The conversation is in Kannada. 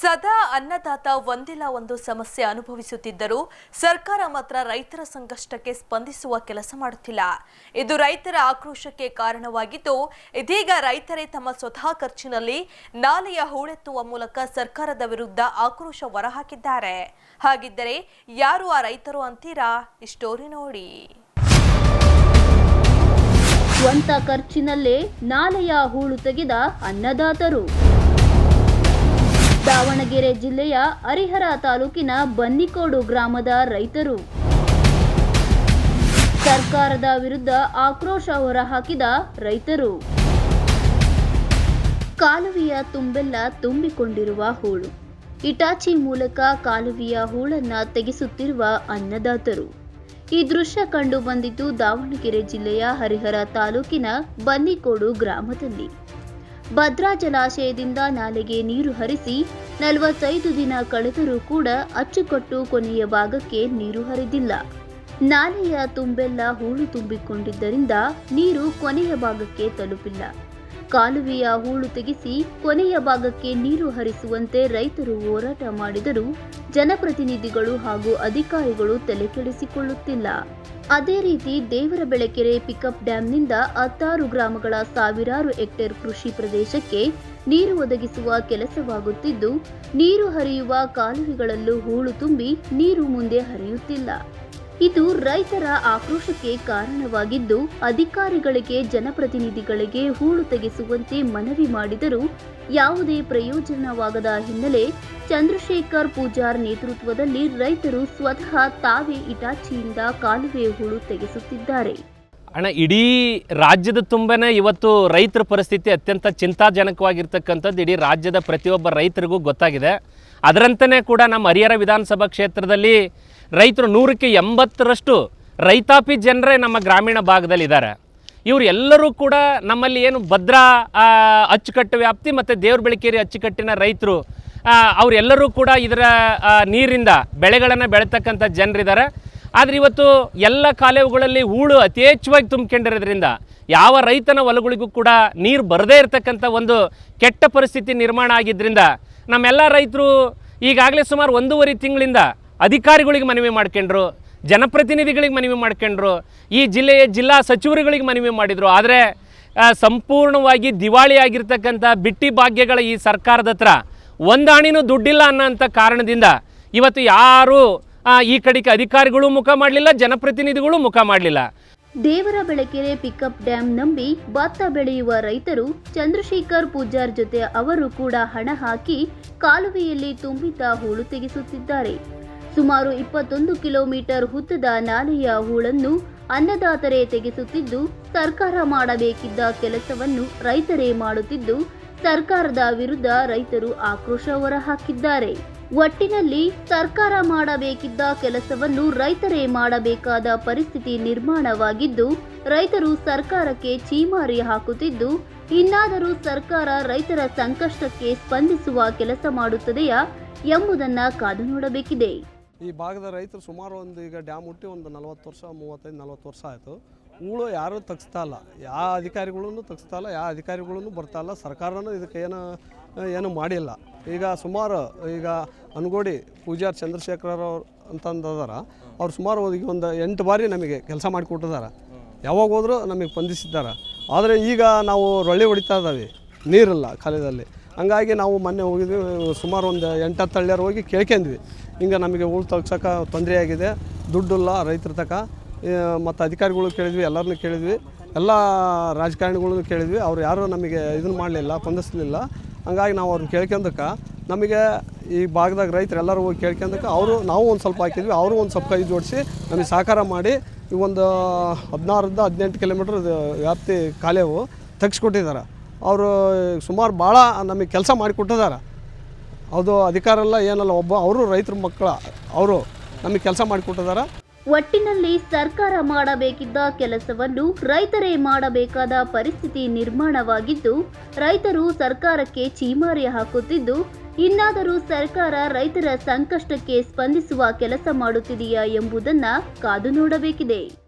ಸದಾ ಅನ್ನದಾತ ಒಂದಿಲ್ಲ ಒಂದು ಸಮಸ್ಯೆ ಅನುಭವಿಸುತ್ತಿದ್ದರೂ ಸರ್ಕಾರ ಮಾತ್ರ ರೈತರ ಸಂಕಷ್ಟಕ್ಕೆ ಸ್ಪಂದಿಸುವ ಕೆಲಸ ಮಾಡುತ್ತಿಲ್ಲ. ಇದು ರೈತರ ಆಕ್ರೋಶಕ್ಕೆ ಕಾರಣವಾಗಿದ್ದು, ಇದೀಗ ರೈತರೇ ತಮ್ಮ ಸ್ವತಃ ಖರ್ಚಿನಲ್ಲಿ ನಾಲೆಯ ಹೂಳೆತ್ತುವ ಮೂಲಕ ಸರ್ಕಾರದ ವಿರುದ್ಧ ಆಕ್ರೋಶ ಹೊರಹಾಕಿದ್ದಾರೆ. ಹಾಗಿದ್ದರೆ ಯಾರು ಆ ರೈತರು ಅಂತೀರಾ? ಈ ಸ್ಟೋರಿ ನೋಡಿ. ಸ್ವಂತ ಖರ್ಚಿನಲ್ಲೇ ನಾಲೆಯ ಹೂಳು ತೆಗೆದ ಅನ್ನದಾತರು. ದಾವಣಗೆರೆ ಜಿಲ್ಲೆಯ ಹರಿಹರ ತಾಲೂಕಿನ ಬನ್ನಿಕೋಡು ಗ್ರಾಮದ ರೈತರು. ಸರ್ಕಾರದ ವಿರುದ್ಧ ಆಕ್ರೋಶ ಹೊರಹಾಕಿದ ರೈತರು. ಕಾಲುವೆಯ ತುಂಬೆಲ್ಲ ತುಂಬಿಕೊಂಡಿರುವ ಹೂಳು. ಇಟಾಚಿ ಮೂಲಕ ಕಾಲುವೆಯ ಹೂಳನ್ನ ತೆಗೆಸುತ್ತಿರುವ ಅನ್ನದಾತರು. ಈ ದೃಶ್ಯ ಕಂಡು ಬಂದಿದ್ದು ದಾವಣಗೆರೆ ಜಿಲ್ಲೆಯ ಹರಿಹರ ತಾಲೂಕಿನ ಬನ್ನಿಕೋಡು ಗ್ರಾಮದಲ್ಲಿ. ಭದ್ರಾ ಜಲಾಶಯದಿಂದ ನಾಲೆಗೆ ನೀರು ಹರಿಸಿ ನಲವತ್ತೈದು ದಿನ ಕಳೆದರೂ ಕೂಡ ಅಚ್ಚುಕಟ್ಟು ಕೊನೆಯ ಭಾಗಕ್ಕೆ ನೀರು ಹರಿದಿಲ್ಲ. ನಾಲೆಯ ತುಂಬೆಲ್ಲ ಹೂಳು ತುಂಬಿಕೊಂಡಿದ್ದರಿಂದ ನೀರು ಕೊನೆಯ ಭಾಗಕ್ಕೆ ತಲುಪಿಲ್ಲ. ಕಾಲುವೆಯ ಹೂಳು ತೆಗೆಸಿ ಕೊನೆಯ ಭಾಗಕ್ಕೆ ನೀರು ಹರಿಸುವಂತೆ ರೈತರು ಹೋರಾಟ ಮಾಡಿದರೂ ಜನಪ್ರತಿನಿಧಿಗಳು ಹಾಗೂ ಅಧಿಕಾರಿಗಳು ತಲೆಕೆಡಿಸಿಕೊಳ್ಳುತ್ತಿಲ್ಲ. ಅದೇ ರೀತಿ ದೇವರ ಬೆಳಕೆರೆ ಪಿಕಪ್ ಡ್ಯಾಂನಿಂದ ಹತ್ತಾರು ಗ್ರಾಮಗಳ ಸಾವಿರಾರು ಹೆಕ್ಟೇರ್ ಕೃಷಿ ಪ್ರದೇಶಕ್ಕೆ ನೀರು ಒದಗಿಸುವ ಕೆಲಸವಾಗುತ್ತಿದ್ದು, ನೀರು ಹರಿಯುವ ಕಾಲುವೆಗಳಲ್ಲೂ ಹೂಳು ತುಂಬಿ ನೀರು ಮುಂದೆ ಹರಿಯುತ್ತಿಲ್ಲ. ಇದು ರೈತರ ಆಕ್ರೋಶಕ್ಕೆ ಕಾರಣವಾಗಿದ್ದು, ಅಧಿಕಾರಿಗಳಿಗೆ, ಜನಪ್ರತಿನಿಧಿಗಳಿಗೆ ಹೂಳು ತೆಗೆಸುವಂತೆ ಮನವಿ ಮಾಡಿದರೂ ಯಾವುದೇ ಪ್ರಯೋಜನವಾಗದ ಹಿನ್ನೆಲೆ ಚಂದ್ರಶೇಖರ್ ಪೂಜಾರ್ ನೇತೃತ್ವದಲ್ಲಿ ರೈತರು ಸ್ವತಃ ತಾವೇ ಇಟಾಚಿಯಿಂದ ಕಾಲುವೆ ಹೂಳು ತೆಗೆಸುತ್ತಿದ್ದಾರೆ. ಅಣ್ಣ, ಇಡೀ ರಾಜ್ಯದ ತುಂಬನೇ ಇವತ್ತು ರೈತರ ಪರಿಸ್ಥಿತಿ ಅತ್ಯಂತ ಚಿಂತಾಜನಕವಾಗಿರ್ತಕ್ಕಂಥದ್ದು ಇಡೀ ರಾಜ್ಯದ ಪ್ರತಿಯೊಬ್ಬ ರೈತರಿಗೂ ಗೊತ್ತಾಗಿದೆ. ಅದರಂತೆಯೇ ಕೂಡ ನಮ್ಮ ಹರಿಹರ ವಿಧಾನಸಭಾ ಕ್ಷೇತ್ರದಲ್ಲಿ ರೈತರು ನೂರಕ್ಕೆ ಎಂಬತ್ತರಷ್ಟು ರೈತಾಪಿ ಜನರೇ ನಮ್ಮ ಗ್ರಾಮೀಣ ಭಾಗದಲ್ಲಿದ್ದಾರೆ. ಇವರು ಎಲ್ಲರೂ ಕೂಡ ನಮ್ಮಲ್ಲಿ ಏನು ಭದ್ರಾ ಅಚ್ಚುಕಟ್ಟು ವ್ಯಾಪ್ತಿ ಮತ್ತು ದೇವ್ರ ಬೆಳಕೇರಿ ಅಚ್ಚುಕಟ್ಟಿನ ರೈತರು ಅವರೆಲ್ಲರೂ ಕೂಡ ಇದರ ನೀರಿಂದ, ಬೆಳೆಗಳನ್ನು ಬೆಳೀತಕ್ಕಂಥ ಜನರಿದ್ದಾರೆ. ಆದರೆ ಇವತ್ತು ಎಲ್ಲ ಕಾಲೇವುಗಳಲ್ಲಿ ಹೂಳು ಅತಿ ಹೆಚ್ಚುವಾಗಿ ತುಂಬಿಕೊಂಡಿರೋದ್ರಿಂದ ಯಾವ ರೈತನ ಹೊಲಗಳಿಗೂ ಕೂಡ ನೀರು ಬರದೇ ಇರತಕ್ಕಂಥ ಒಂದು ಕೆಟ್ಟ ಪರಿಸ್ಥಿತಿ ನಿರ್ಮಾಣ ಆಗಿದ್ದರಿಂದ ನಮ್ಮೆಲ್ಲ ರೈತರು ಈಗಾಗಲೇ ಸುಮಾರು ಒಂದೂವರೆ ತಿಂಗಳಿಂದ ಅಧಿಕಾರಿಗಳಿಗೆ ಮನವಿ ಮಾಡ್ಕೊಂಡ್ರು, ಜನಪ್ರತಿನಿಧಿಗಳಿಗೆ ಮನವಿ ಮಾಡ್ಕೊಂಡ್ರು, ಈ ಜಿಲ್ಲೆಯ ಜಿಲ್ಲಾ ಸಚಿವರುಗಳಿಗೆ ಮನವಿ ಮಾಡಿದರು. ಆದರೆ ಸಂಪೂರ್ಣವಾಗಿ ದಿವಾಳಿ ಆಗಿರ್ತಕ್ಕಂಥ ಬಿಟ್ಟಿ ಭಾಗ್ಯಗಳ ಈ ಸರ್ಕಾರದ ಹತ್ರ ಒಂದಾಣಿನೂ ದುಡ್ಡಿಲ್ಲ ಅನ್ನೋಂಥ ಕಾರಣದಿಂದ ಇವತ್ತು ಯಾರು ಈ ಕಡೆಗೆ ಅಧಿಕಾರಿಗಳು ಮುಖ ಮಾಡಲಿಲ್ಲ, ಜನಪ್ರತಿನಿಧಿಗಳು ಮುಖ ಮಾಡಲಿಲ್ಲ. ದೇವರ ಬೆಳಕೆರೆ ಪಿಕಪ್ ಡ್ಯಾಂ ನಂಬಿ ಭತ್ತ ಬೆಳೆಯುವ ರೈತರು ಚಂದ್ರಶೇಖರ್ ಪೂಜಾರ್ ಜೊತೆ ಅವರು ಕೂಡ ಹಣ ಹಾಕಿ ಕಾಲುವೆಯಲ್ಲಿ ತುಂಬಿದ್ದ ಹೂಳು ತೆಗೆಸುತ್ತಿದ್ದಾರೆ. ಸುಮಾರು ಇಪ್ಪತ್ತೊಂದು ಕಿಲೋಮೀಟರ್ ಉದ್ದದ ನಾಲೆಯ ಹೂಳನ್ನು ಅನ್ನದಾತರೇ ತೆಗೆಸುತ್ತಿದ್ದು, ಸರ್ಕಾರ ಮಾಡಬೇಕಿದ್ದ ಕೆಲಸವನ್ನು ರೈತರೇ ಮಾಡುತ್ತಿದ್ದು, ಸರ್ಕಾರದ ವಿರುದ್ಧ ರೈತರು ಆಕ್ರೋಶ ಹೊರಹಾಕಿದ್ದಾರೆ. ಒಟ್ಟಿನಲ್ಲಿ ಸರ್ಕಾರ ಮಾಡಬೇಕಿದ್ದ ಕೆಲಸವನ್ನು ರೈತರೇ ಮಾಡಬೇಕಾದ ಪರಿಸ್ಥಿತಿ ನಿರ್ಮಾಣವಾಗಿದ್ದು, ರೈತರು ಸರ್ಕಾರಕ್ಕೆ ಚೀಮಾರಿ ಹಾಕುತ್ತಿದ್ದು, ಇನ್ನಾದರೂ ಸರ್ಕಾರ ರೈತರ ಸಂಕಷ್ಟಕ್ಕೆ ಸ್ಪಂದಿಸುವ ಕೆಲಸ ಮಾಡುತ್ತದೆಯಾ ಎಂಬುದನ್ನು ಕಾದು ನೋಡಬೇಕಿದೆ. ಈ ಭಾಗದ ರೈತರು ಸುಮಾರು ಒಂದು ಈಗ ಡ್ಯಾಮ್ ಹುಟ್ಟಿ ಒಂದು ನಲವತ್ತು ವರ್ಷ, ಮೂವತ್ತೈದು, ನಲವತ್ತು ವರ್ಷ ಆಯಿತು. ಹೂಳು ಯಾರೂ ತಗ್ಸ್ತಾ ಇಲ್ಲ. ಯಾವ ಅಧಿಕಾರಿಗಳೂ ತಗ್ಸ್ತಾ ಇಲ್ಲ, ಯಾವ ಅಧಿಕಾರಿಗಳೂ ಬರ್ತಾ ಇಲ್ಲ. ಸರ್ಕಾರನೂ ಇದಕ್ಕೆ ಏನು ಮಾಡಿಲ್ಲ. ಈಗ ಸುಮಾರು, ಈಗ ಅನ್ಗೋಡಿ ಪೂಜಾರ್ ಚಂದ್ರಶೇಖರ್ ಅವ್ರು ಅಂತಂದದಾರ. ಅವ್ರು ಸುಮಾರು ಈಗ ಒಂದು ಎಂಟು ಬಾರಿ ನಮಗೆ ಕೆಲಸ ಮಾಡಿಕೊಟ್ಟಿದ್ದಾರೆ ಯಾವಾಗ ಹೋದರೂ ನಮಗೆ ಸ್ಪಂದಿಸಿದ್ದಾರೆ ಆದರೆ ಈಗ ನಾವು ರೊಳ್ಳೆ ಹೊಡಿತಾ ಇದ್ದಾವೆ. ನೀರಿಲ್ಲ ಕಾಲದಲ್ಲಿ. ಹಂಗಾಗಿ ನಾವು ಮೊನ್ನೆ ಹೋಗಿದ್ವಿ, ಸುಮಾರು ಒಂದು ಎಂಟು ಹತ್ತು ಹಳ್ಳಿಯರು ಹೋಗಿ ಕೇಳ್ಕೊಂಡ್ವಿ. ಹಿಂಗೆ ನಮಗೆ ಹೂಳು ತೆಗ್ಸೋಕೆ ತೊಂದರೆ ಆಗಿದೆ. ದುಡ್ಡಿಲ್ಲ ರೈತರ ತಕ. ಮತ್ತು ಅಧಿಕಾರಿಗಳು ಕೇಳಿದ್ವಿ ಎಲ್ಲರನ್ನೂ ಕೇಳಿದ್ವಿ. ಎಲ್ಲ ರಾಜಕಾರಣಿಗಳನ್ನು ಕೇಳಿದ್ವಿ. ಅವ್ರು ಯಾರೂ ನಮಗೆ ಇದನ್ನು ಮಾಡಲಿಲ್ಲ ಸ್ಪಂದಿಸಲಿಲ್ಲ ಹಂಗಾಗಿ ನಾವು ಅವ್ರನ್ನ ಕೇಳ್ಕೊಂಡಕ್ಕೆ ನಮಗೆ ಈ ಭಾಗದಾಗ ರೈತರು ಎಲ್ಲರೂ ಹೋಗಿ ಕೇಳ್ಕೊಂಡಕ್ಕೆ ಅವರು ನಾವು ಒಂದು ಸ್ವಲ್ಪ ಹಾಕಿದ್ವಿ, ಅವರು ಒಂದು ಸ್ವಲ್ಪ ಕೈ ಜೋಡಿಸಿ ನಮಗೆ ಸಹಕಾರ ಮಾಡಿ ಈ ಒಂದು ಹದಿನಾರರಿಂದ ಹದಿನೆಂಟು ಕಿಲೋಮೀಟ್ರ್ ವ್ಯಾಪ್ತಿ ಕಾಲೇವು ತೆಗ್ಸ್ಕೊಟ್ಟಿದ್ದಾರೆ. ಅವರು ಸುಮಾರು ಭಾಳ ನಮಗೆ ಕೆಲಸ ಮಾಡಿಕೊಟ್ಟಿದ್ದಾರೆ. ಅದು ಅಧಿಕಾರ ಎಲ್ಲ ಏನಲ್ಲ, ಒಬ್ಬ ಅವರು ರೈತರ ಮಕ್ಕಳ, ಅವರು ನಮಗೆ ಕೆಲಸ ಮಾಡಿಕೊಟ್ಟಿದ್ದಾರೆ. ಒಟ್ಟಿನಲ್ಲಿ ಸರ್ಕಾರ ಮಾಡಬೇಕಿದ್ದ ಕೆಲಸವನ್ನು ರೈತರೇ ಮಾಡಬೇಕಾದ ಪರಿಸ್ಥಿತಿ ನಿರ್ಮಾಣವಾಗಿದ್ದು, ರೈತರು ಸರ್ಕಾರಕ್ಕೆ ಚೀಮಾರಿ ಹಾಕುತ್ತಿದ್ದು, ಇನ್ನಾದರೂ ಸರ್ಕಾರ ರೈತರ ಸಂಕಷ್ಟಕ್ಕೆ ಸ್ಪಂದಿಸುವ ಕೆಲಸ ಮಾಡುತ್ತಿದೆಯಾ ಎಂಬುದನ್ನು ಕಾದು ನೋಡಬೇಕಿದೆ.